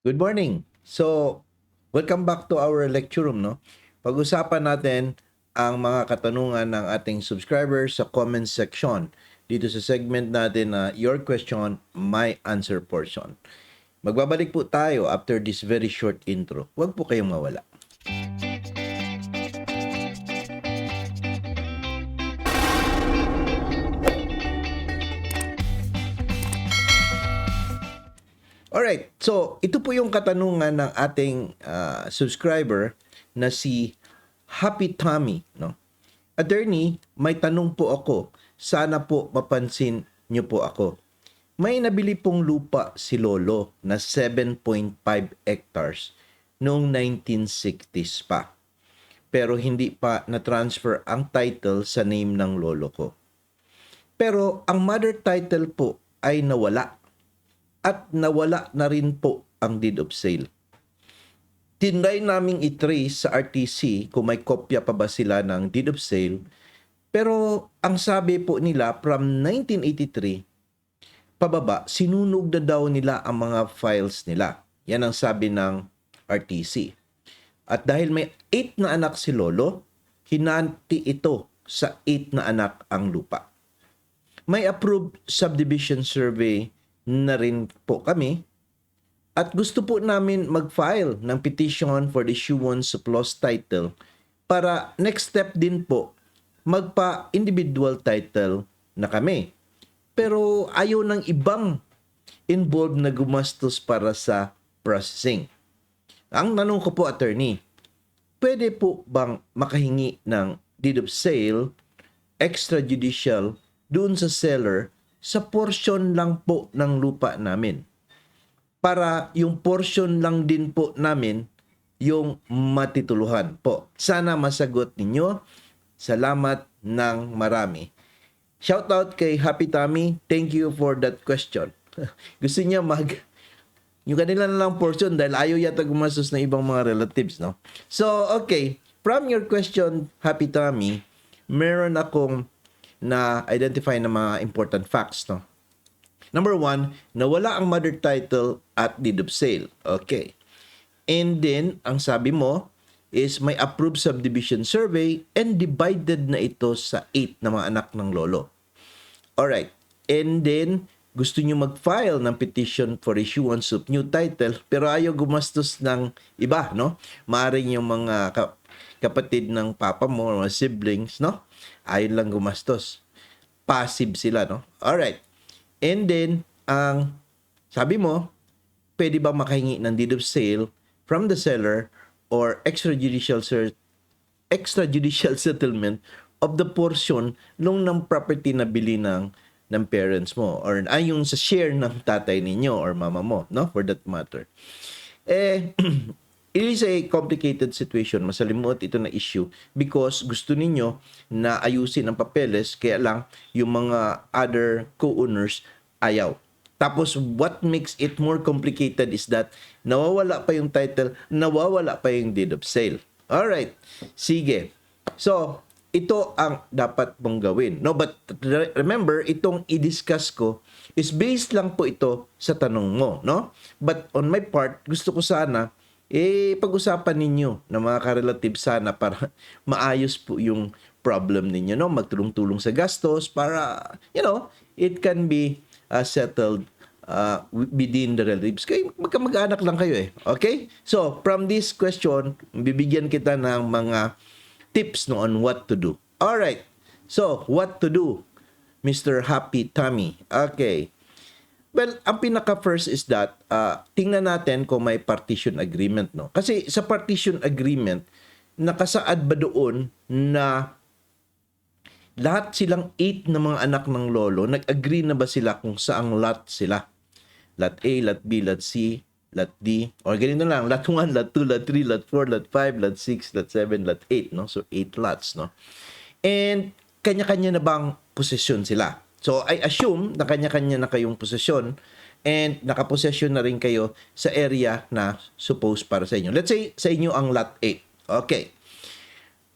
Good morning. So, welcome back to our lecture room, no? Pag-usapan natin ang mga katanungan ng ating subscribers sa comment section dito sa segment natin na Your Question, My Answer portion. Magbabalik po tayo after this very short intro. Huwag po kayong mawala. Alright, so ito po yung katanungan ng ating ah, subscriber na si Happy Tommy. No? Attorney, may tanong po ako. Sana po mapansin niyo po ako. May nabili pong lupa si Lolo na 7.5 hectares noong 1960s pa. Pero hindi pa na-transfer ang title sa name ng lolo ko. Pero ang mother title po ay nawala at nawala na rin po ang deed of sale. Tinry naming i-trace sa RTC kung may kopya pa ba sila ng deed of sale. Pero ang sabi po nila from 1983 pababa, sinunog na daw nila ang mga files nila. Yan ang sabi ng RTC. At dahil may 8 na anak si Lolo, hinanti ito sa 8 na anak ang lupa. May approved subdivision survey na rin po kami at gusto po namin mag-file ng petition for the issuance of lost title para next step din po magpa-individual title na kami. Pero ayaw ng ibang involved na gumastos para sa processing. Ang tanong ko po, attorney, pwede po bang makahingi ng deed of sale extrajudicial doon sa seller sa portion lang po ng lupa namin. Para yung portion lang din po namin yung matituluhan po. Sana masagot ninyo. Salamat ng marami. Shoutout kay Happy Tommy. Thank you for that question. Gusto niya mag yung kanila na lang portion dahil ayaw yata gumastos ng ibang mga relatives, no? So, okay. From your question, Happy Tommy, meron akong na mga important facts, no? Number one, nawala ang mother title at deed of sale. Okay. And then, ang sabi mo is may approved subdivision survey and divided na ito sa 8 na mga anak ng lolo. Alright. And then, gusto nyo mag-file ng petition for issuance of new title pero ayaw gumastos ng iba, no? Maaring yung mga kapatid ng papa mo, mga siblings, no? Ayaw lang gumastos. Passive sila, no? Alright. And then, ang sabi mo, pwede ba makahingi ng deed of sale from the seller or extrajudicial cer- extrajudicial settlement of the portion nung ng property na bili ng ng parents mo or ay yung sa share ng tatay ninyo or mama mo, no? For that matter. Eh, it is a complicated situation. Masalimuot ito na issue because gusto ninyo na ayusin ang papeles kaya lang yung mga other co-owners ayaw. Tapos what makes it more complicated is that nawawala pa yung title, nawawala pa yung deed of sale. Alright, sige. So, ito ang dapat mong gawin. No, but re- remember, itong i-discuss ko is based lang po ito sa tanong mo, no? But on my part, gusto ko sana eh pag-usapan ninyo ng mga ka-relative sana para maayos po yung problem ninyo, no? Magtulong-tulong sa gastos para, you know, it can be uh, settled uh, within the relatives. Kayo, magkamag-anak lang kayo eh. Okay? So, from this question, bibigyan kita ng mga tips no on what to do. All right. So, what to do? Mr. Happy Tommy. Okay. Well, ang pinaka first is that uh, tingnan natin kung may partition agreement no. Kasi sa partition agreement nakasaad ba doon na lahat silang 8 na mga anak ng lolo, nag-agree na ba sila kung saang lot sila? Lot A, lot B, lot C, lot D, or ganito lang, lot 1, lot 2, lot 3, lot 4, lot 5, lot 6, lot 7, lot 8, no? So, 8 lots, no? And, kanya-kanya na bang posesyon sila? So, I assume na kanya-kanya na kayong posesyon and nakaposesyon na rin kayo sa area na suppose para sa inyo. Let's say, sa inyo ang lot 8. Okay.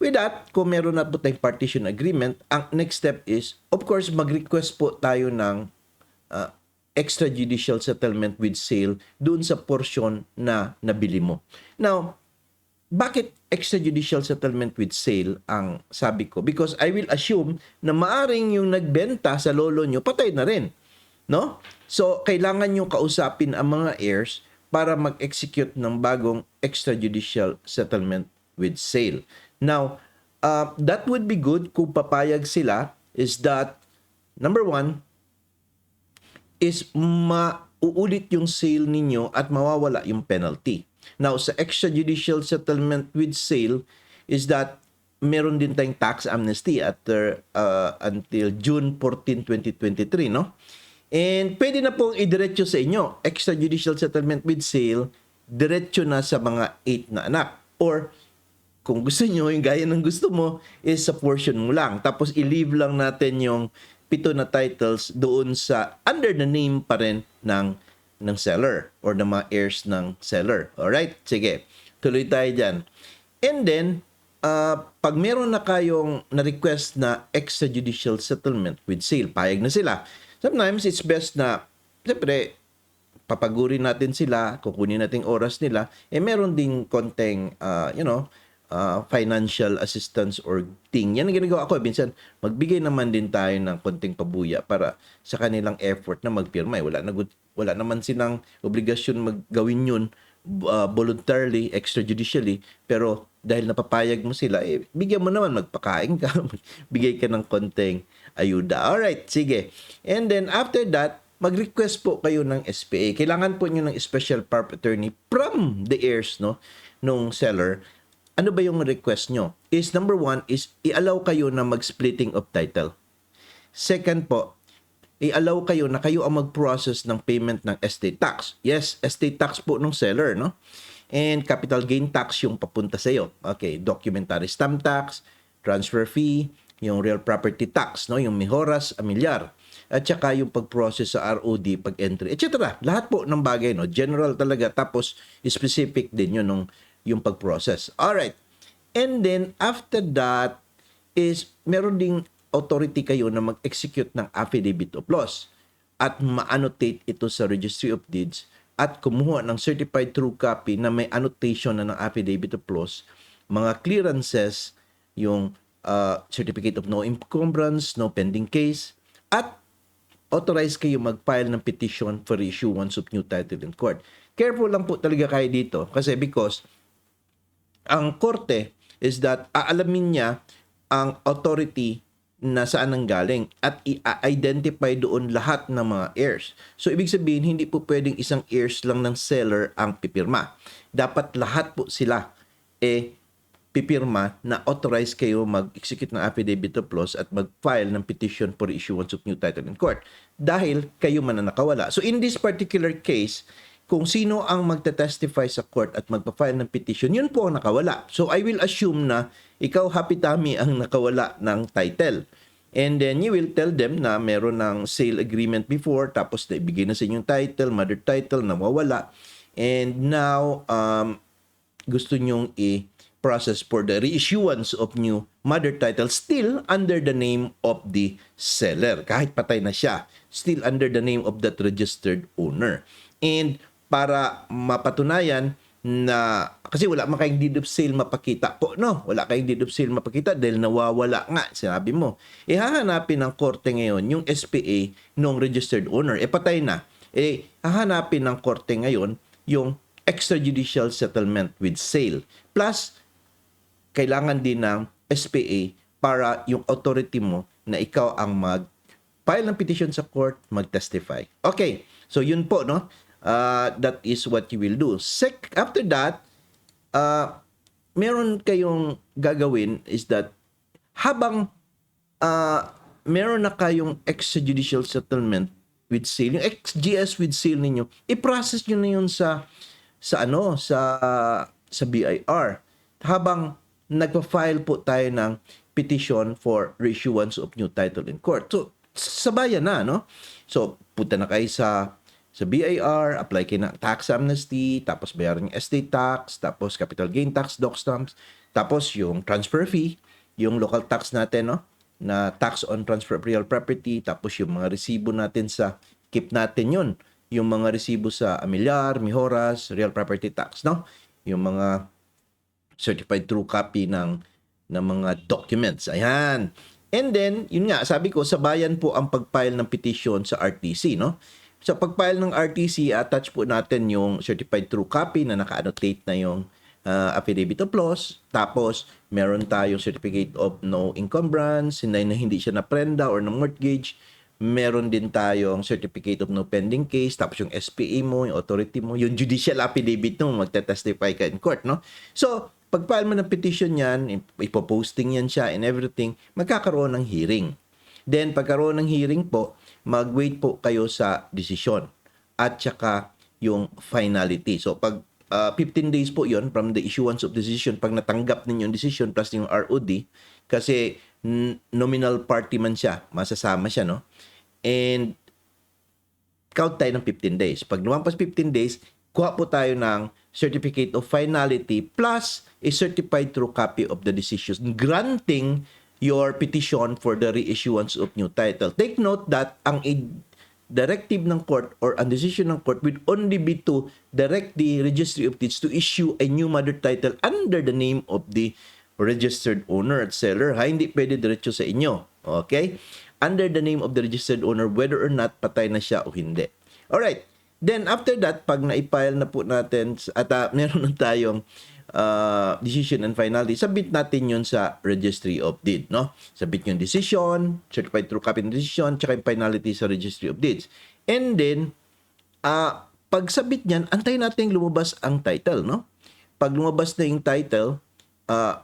With that, kung meron na po tayong partition agreement, ang next step is, of course, mag-request po tayo ng uh, extrajudicial settlement with sale doon sa portion na nabili mo. Now, bakit extrajudicial settlement with sale ang sabi ko? Because I will assume na maaring yung nagbenta sa lolo nyo, patay na rin. No? So, kailangan nyo kausapin ang mga heirs para mag-execute ng bagong extrajudicial settlement with sale. Now, uh, that would be good kung papayag sila is that, number one, is mauulit yung sale ninyo at mawawala yung penalty. Now, sa extrajudicial settlement with sale is that meron din tayong tax amnesty at uh, until June 14, 2023, no? And pwede na pong idiretso sa inyo, extrajudicial settlement with sale, diretso na sa mga 8 na anak. Or, kung gusto nyo, yung gaya ng gusto mo, is sa portion mo lang. Tapos, i-leave lang natin yung pito na titles doon sa under the name pa rin ng ng seller or ng mga heirs ng seller. Alright? Sige. Tuloy tayo dyan. And then, uh, pag meron na kayong na-request na extrajudicial settlement with sale, payag na sila. Sometimes, it's best na, siyempre, papagurin natin sila, kukunin natin oras nila, eh meron ding konting, uh, you know, uh, financial assistance or thing. Yan ang ginagawa ko. Minsan, magbigay naman din tayo ng konting pabuya para sa kanilang effort na magpirma. Eh, Wala, na, wala naman silang obligasyon maggawin yun uh, voluntarily, extrajudicially, pero dahil napapayag mo sila, eh, bigyan mo naman, magpakain ka, bigay ka ng konting ayuda. Alright, sige. And then after that, mag-request po kayo ng SPA. Kailangan po nyo ng special power attorney from the heirs no, nung seller ano ba yung request nyo? Is number one is i-allow kayo na mag-splitting of title. Second po, i-allow kayo na kayo ang mag-process ng payment ng estate tax. Yes, estate tax po ng seller, no? And capital gain tax yung papunta sa iyo. Okay, documentary stamp tax, transfer fee, yung real property tax, no? Yung mihoras, amilyar. At saka yung pag-process sa ROD, pag-entry, etc. Lahat po ng bagay, no? General talaga. Tapos, specific din yun nung yung pag-process. Alright. And then, after that, is meron ding authority kayo na mag-execute ng affidavit of loss at ma-annotate ito sa Registry of Deeds at kumuha ng certified true copy na may annotation na ng affidavit of loss, mga clearances, yung uh, certificate of no encumbrance, no pending case, at authorize kayo mag-file ng petition for issuance of new title in court. Careful lang po talaga kayo dito kasi because ang korte is that aalamin niya ang authority na saan ang galing at i-identify doon lahat ng mga heirs. So, ibig sabihin, hindi po pwedeng isang heirs lang ng seller ang pipirma. Dapat lahat po sila eh pipirma na authorize kayo mag-execute ng affidavit of loss at mag-file ng petition for issuance of new title in court dahil kayo man na nakawala. So, in this particular case, kung sino ang magte-testify sa court at magpa-file ng petition, yun po ang nakawala. So I will assume na ikaw, Happy Tommy, ang nakawala ng title. And then you will tell them na meron ng sale agreement before, tapos naibigay na sa inyong title, mother title, nawawala. And now, um, gusto nyong i-process for the reissuance of new mother title still under the name of the seller. Kahit patay na siya, still under the name of that registered owner. And para mapatunayan na kasi wala man kayong deed of sale mapakita po no? Wala kayong deed of sale mapakita dahil nawawala nga sinabi mo. Ihahanapin ng korte ngayon yung SPA ng registered owner. Eh patay na. Eh hahanapin ng korte ngayon yung extrajudicial settlement with sale. Plus kailangan din ng SPA para yung authority mo na ikaw ang mag file ng petition sa court mag-testify. Okay. So yun po no uh, that is what you will do. Sec after that, uh, meron kayong gagawin is that habang uh, meron na kayong extrajudicial settlement with sale, yung XGS with sale ninyo, i-process nyo na yun sa sa ano, sa sa BIR. Habang nagpa-file po tayo ng petition for reissuance of new title in court. So, sabayan na, no? So, punta na kayo sa sa BIR, apply kayo ng tax amnesty, tapos bayaran yung estate tax, tapos capital gain tax, doc stamps, tapos yung transfer fee, yung local tax natin, no? na tax on transfer of real property, tapos yung mga resibo natin sa keep natin yun. Yung mga resibo sa Amilyar, Mihoras, Real Property Tax, no? Yung mga certified true copy ng ng mga documents. Ayan. And then, yun nga, sabi ko, sa bayan po ang pag-file ng petition sa RTC, no? Sa pag-file ng RTC, attach po natin yung certified true copy na naka-annotate na yung uh, affidavit of loss. Tapos, meron tayong certificate of no encumbrance, hindi na hindi siya na-prenda or na-mortgage. Meron din tayong certificate of no pending case, tapos yung SPA mo, yung authority mo, yung judicial affidavit mo, magte-testify ka in court, no? So, pag file mo ng petition yan, ipoposting yan siya and everything, magkakaroon ng hearing. Then, pagkaroon ng hearing po, mag-wait po kayo sa desisyon at saka yung finality. So, pag uh, 15 days po yon from the issuance of decision, pag natanggap ninyo yung decision plus yung ROD, kasi nominal party man siya, masasama siya, no? And count tayo ng 15 days. Pag lumampas 15 days, kuha po tayo ng certificate of finality plus a certified true copy of the decision granting your petition for the reissuance of new title. Take note that ang directive ng court or ang decision ng court would only be to direct the registry of deeds to issue a new mother title under the name of the registered owner at seller. Ha, hindi pwede diretso sa inyo. Okay? Under the name of the registered owner whether or not patay na siya o hindi. Alright. Then after that, pag na-file na po natin at uh, meron na tayong uh, decision and finality, submit natin yun sa registry of deed, no? Submit yung decision, certified true copy ng decision, tsaka yung finality sa registry of deeds. And then, uh, pag submit niyan, antayin natin lumabas ang title, no? Pag lumabas na yung title, uh,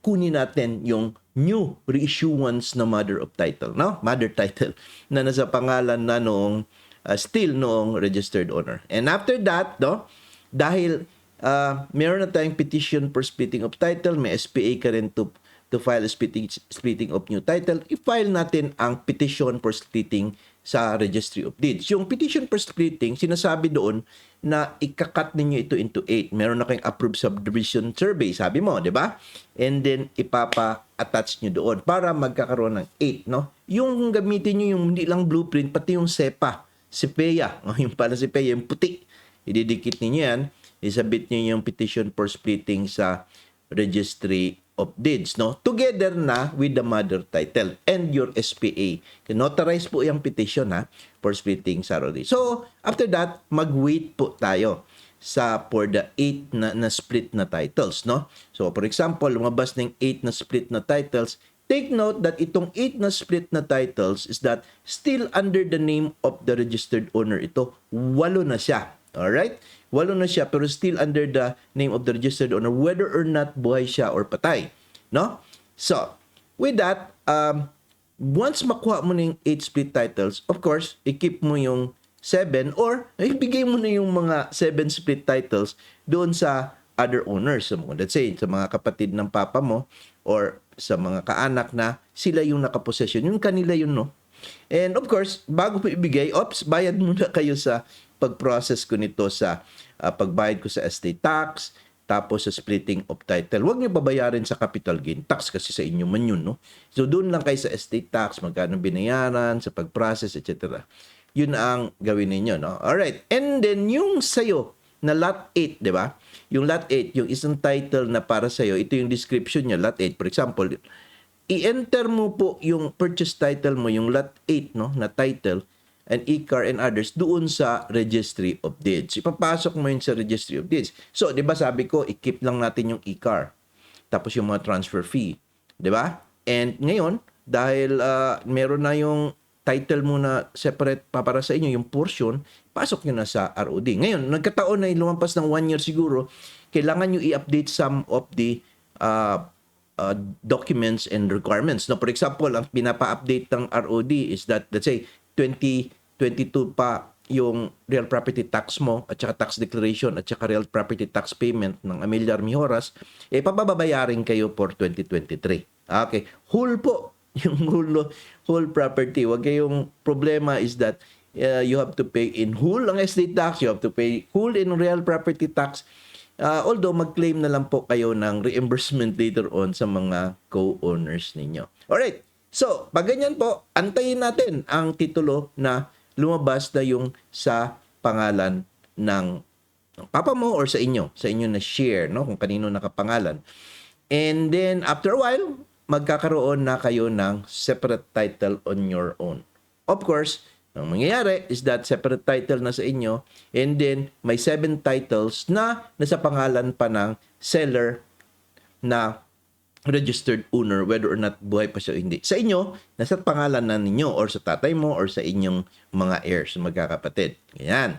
kunin natin yung new reissuance na mother of title, no? Mother title na nasa pangalan na noong uh, still noong registered owner. And after that, no, dahil uh, meron na tayong petition for splitting of title, may SPA ka rin to, to file splitting, splitting of new title, i-file natin ang petition for splitting sa Registry of Deeds. Yung petition for splitting, sinasabi doon na ikakat ninyo ito into 8. Meron na kayong approved subdivision survey, sabi mo, di ba? And then, ipapa-attach nyo doon para magkakaroon ng 8, no? Yung gamitin nyo yung hindi lang blueprint, pati yung SEPA si Peya, oh, yung pala si Peya, yung puti. Ididikit ninyo yan, isabit niyo yung petition for splitting sa registry of deeds, no? Together na with the mother title and your SPA. Notarize po yung petition, ha, for splitting sa ROD. So, after that, mag-wait po tayo sa for the 8 na, na split na titles, no? So, for example, lumabas ng 8 na split na titles, Take note that itong 8 na split na titles is that still under the name of the registered owner ito. Walo na siya. Alright? Walo na siya pero still under the name of the registered owner whether or not buhay siya or patay. No? So, with that, um, once makuha mo na yung 8 split titles, of course, i-keep mo yung 7 or ibigay mo na yung mga 7 split titles doon sa other owners. So, let's say, sa mga kapatid ng papa mo or sa mga kaanak na sila yung nakaposesyon. Yung kanila yun, no? And of course, bago mo ibigay, ops, bayad muna kayo sa pag-process ko nito sa uh, pagbayad ko sa estate tax, tapos sa splitting of title. Huwag niyo babayarin sa capital gain tax kasi sa inyo man yun, no? So, doon lang kayo sa estate tax, magkano binayaran, sa pag-process, etc. Yun ang gawin ninyo, no? Alright. And then, yung sa'yo, na lot 8, di ba? Yung lot 8, yung isang title na para sa iyo, ito yung description niya, lot 8. For example, i-enter mo po yung purchase title mo, yung lot 8, no, na title, and e-car and others doon sa Registry of Deeds. Ipapasok mo yun sa Registry of Deeds. So, di ba sabi ko, i-keep lang natin yung e-car. Tapos yung mga transfer fee. Di ba? And ngayon, dahil uh, meron na yung title mo na separate pa para sa inyo, yung portion, pasok nyo na sa ROD. Ngayon, nagkataon na lumampas ng one year siguro, kailangan nyo i-update some of the uh, uh, documents and requirements. No, for example, ang pinapa-update ng ROD is that, let's say, 2022 pa yung real property tax mo at saka tax declaration at saka real property tax payment ng Amilyar Mihoras, eh pababayarin kayo for 2023. Okay. Whole po yung whole, whole property. Wag kayong problema is that uh, you have to pay in whole ang estate tax, you have to pay whole in real property tax. Uh, although mag-claim na lang po kayo ng reimbursement later on sa mga co-owners ninyo. Alright, so pag ganyan po, antayin natin ang titulo na lumabas na yung sa pangalan ng papa mo or sa inyo, sa inyo na share, no? Kung kanino nakapangalan. And then, after a while, magkakaroon na kayo ng separate title on your own. Of course, ang mangyayari is that separate title na sa inyo and then may seven titles na nasa pangalan pa ng seller na registered owner whether or not buhay pa siya o hindi. Sa inyo, nasa pangalan na ninyo or sa tatay mo or sa inyong mga heirs, magkakapatid. Ganyan.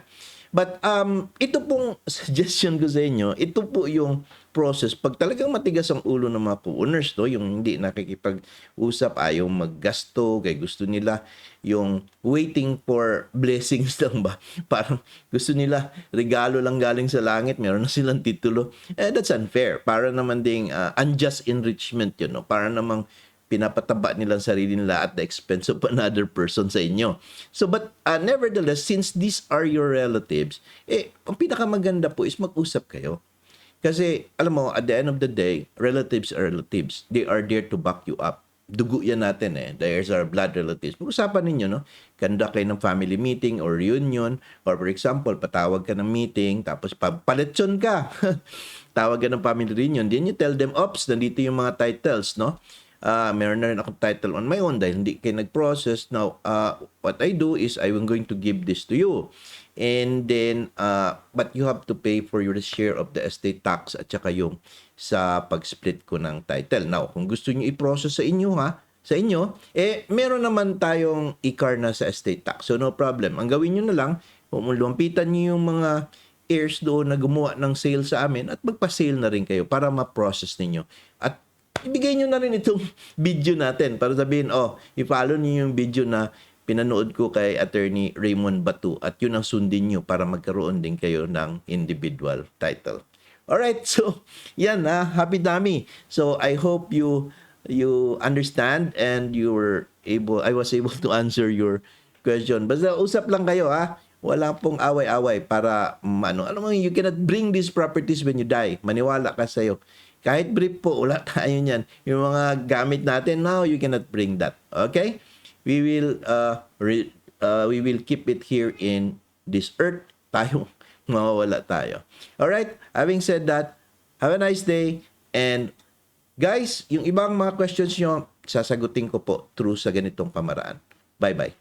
But um, ito pong suggestion ko sa inyo, ito po yung process. Pag talagang matigas ang ulo ng mga co-owners, no, yung hindi nakikipag-usap, ayaw maggasto, kaya gusto nila yung waiting for blessings lang ba? Parang gusto nila regalo lang galing sa langit, meron na silang titulo. Eh, that's unfair. Para naman ding uh, unjust enrichment yun, no? Para namang pinapataba nila ang sarili nila at the expense of another person sa inyo. So, but uh, nevertheless, since these are your relatives, eh, ang pinakamaganda po is mag-usap kayo. Kasi, alam mo, at the end of the day, relatives are relatives. They are there to back you up. Dugo yan natin eh. There's our blood relatives. Pag-usapan ninyo, no? Kanda kayo ng family meeting or reunion. Or for example, patawag ka ng meeting, tapos pa- palitson ka. Tawag ka ng family reunion. Then you tell them, ops, nandito yung mga titles, no? uh, meron na rin akong title on my own dahil hindi kayo nag-process. Now, uh, what I do is I'm going to give this to you. And then, uh, but you have to pay for your share of the estate tax at saka yung sa pag-split ko ng title. Now, kung gusto niyo i-process sa inyo ha, sa inyo, eh, meron naman tayong i-car na sa estate tax. So, no problem. Ang gawin nyo na lang, lumpitan nyo yung mga heirs doon na gumawa ng sale sa amin at magpa-sale na rin kayo para ma-process ninyo. At ibigay nyo na rin itong video natin para sabihin, oh, i-follow niyo yung video na pinanood ko kay attorney Raymond Batu at yun ang sundin nyo para magkaroon din kayo ng individual title. Alright, so yan ha, happy dami. So I hope you you understand and you were able, I was able to answer your question. Basta usap lang kayo ha. Wala pong away-away para um, ano, ano mo, you cannot bring these properties when you die. Maniwala ka sa'yo. Kahit brief po, wala tayo niyan. Yung mga gamit natin now, you cannot bring that. Okay? We will uh, re, uh, we will keep it here in this earth. Tayo, mawawala tayo. Alright? Having said that, have a nice day. And guys, yung ibang mga questions nyo, sasagutin ko po through sa ganitong pamaraan. Bye-bye.